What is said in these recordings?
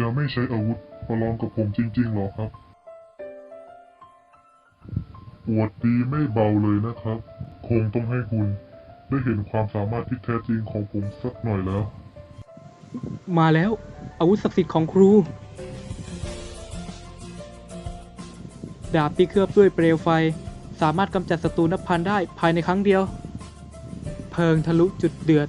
จะไม่ใช้อาวุธมาลองกับผมจริงๆหรอครับอวดดีไม่เบาเลยนะครับ คงต้องให้คุณ ได้เห็นความสามารถที่แท้จริงของผมสักหน่อยแล้ว มาแล้วอาวุธศักดิ์สิทธิ์ของครู ดาบที่เคลือบด้วยเปลวไฟ สามารถกำจัดศัตรูนับพันได้ภายในครั้งเดียว เพลิงทะลุจุดเดือด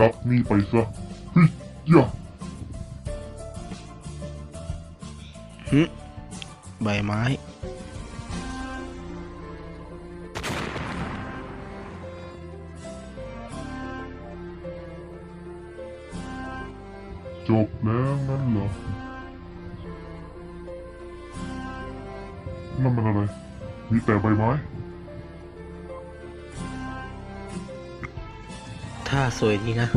รับนี่ไปซะเฮ้ยยะหึใบไม้ จบแล้วงั้นเหรอนั่นมันอะไร มีแต่ใบไม้ถ้าสวยดีนะ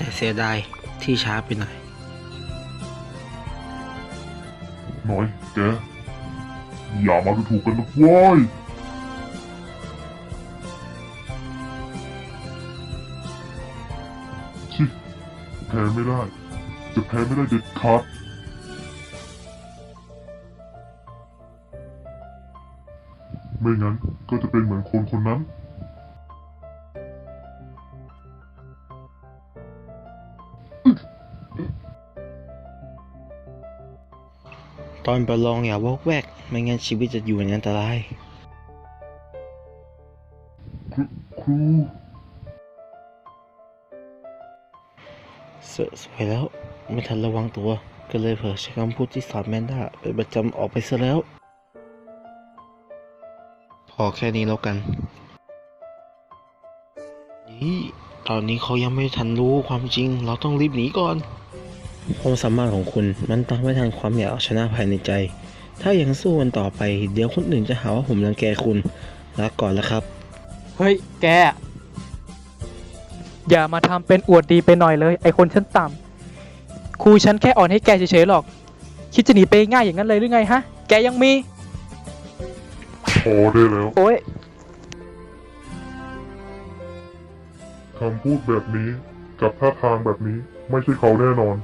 แต่เสียดายที่ช้าไปหน่อย หน่อยแกอย่ามาดูถูกกันนะเว้ยชิแพ้ไม่ได้ จะแพ้ไม่ได้เด็ดขาดไม่งั้นก็จะเป็นเหมือนคนคนนั้น ตอนประลองอย่าวอกแวก ไม่งั้นชีวิตจะอยู่ในอันตรายครูครูเสอสวยแล้ว ไม่ทันระวังตัว ก็เลยเผลอใช้คำพูดที่สอนแมนด้าเป็นประจำออกไปซะแล้ว พอแค่นี้แล้วกัน นี่ ตอนนี้เขายังไม่ทันรู้ความจริง เราต้องรีบหนีก่อน ความสามารถของคุณมันตามไม่ทันความอยากเอาชนะภายในใจ ถ้ายังสู้กันต่อไป เดี๋ยวคนอื่นจะหาว่าผมรังแกคุณลาก่อนแล้วครับ เฮ้ย แก อย่ามาทำเป็นอวดดีไปหน่อยเลย ไอคนชั้นต่ำครูฉันแค่อ่อนให้แกเฉยๆหรอก คิดจะหนีไปง่ายอย่างนั้นเลยหรือไงฮะ แกยังมี พอได้แล้วโอ้ย คำพูดแบบนี้ กับท่าทางแบบนี้ไม่ใช่เขาแน่นอน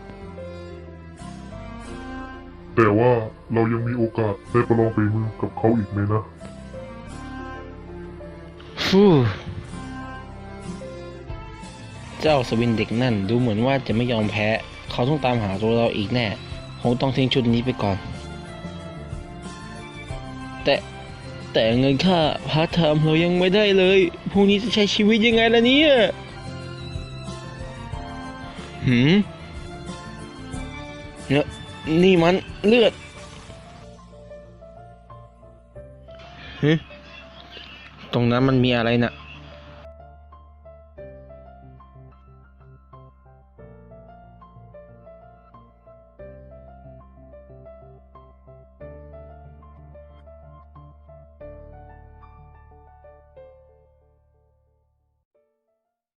แต่ว่าเรายังมีโอกาสได้ประลองฝีมือกับเขาอีกไหมนะ ฟูเจ้าสวินเด็กนั่นดูเหมือนว่าจะไม่ยอมแพ้ เขาต้องตามหาตัวเราอีกแน่คงต้องทิ้งชุดนี้ไปก่อน แต่แต่เงินค่าพาร์ทไทม์เรายังไม่ได้เลยพรุ่งนี้จะใช้ชีวิตยังไงล่ะเนี่ยหืมเนี่ย นี่มันเลือดฮึตรงนั้นมันมีอะไรน่ะ